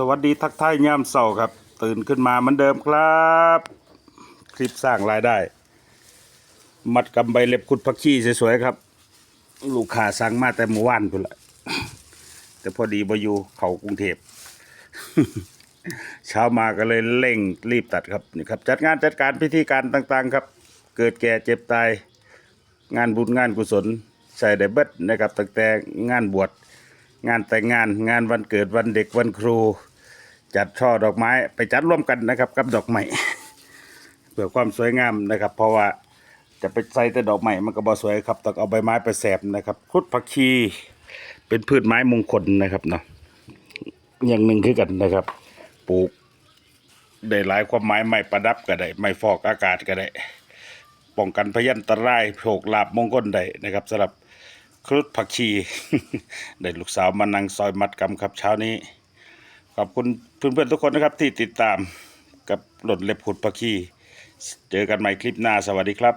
สวัสดีทักทายยามเสาร์ครับ ตื่นขึ้นมาเหมือนเดิมครับ คลิปสร้างรายได้ มัดกำใบเล็บขุดผักชีสวยๆครับ ลูกค้าสั่งมาแต่เมื่อวานพุ่นละแต่พอดีบอยู่เขากรุงเทพเช้ามาก็เลยเร่งรีบตัดครับนี่ครับ จัดงานจัดการพิธีการต่างๆ ครับ เกิดแก่เจ็บตาย งานบุญงานกุศลใส่ได้เบิดนะครับตั้งแต่งานบวชงานแต่งงานงานวันเกิดวันเด็กวันครู จัดช่อดอกไม้ไปจัดร่วมกันนะครับ กับดอกไม้เพื่อความสวยงามนะครับ เพราะว่าจะไปใส่แต่ดอกไม้มันก็บ่สวยครับต้องเอาใบไม้ไปแสบนะครับพุทธผักชีเป็นพืชไม้มงคลนะครับเนาะอย่างหนึ่งคือกันนะครับ ปลูกได้หลายความหมายไม่ประดับก็ได้ไม่ฟอกอากาศก็ได้ป้องกันพยันตรายโชคลาภมงคลได้นะครับสำหรับครุฑผักชี ได้ลูกสาวมานั่งซอยมัดกำครับเช้านี้ ขอบคุณเพื่อนๆทุกคนนะครับที่ติดตามกับหลดเล็บขุดปะคีเจอกันใหม่คลิปหน้าสวัสดีครับ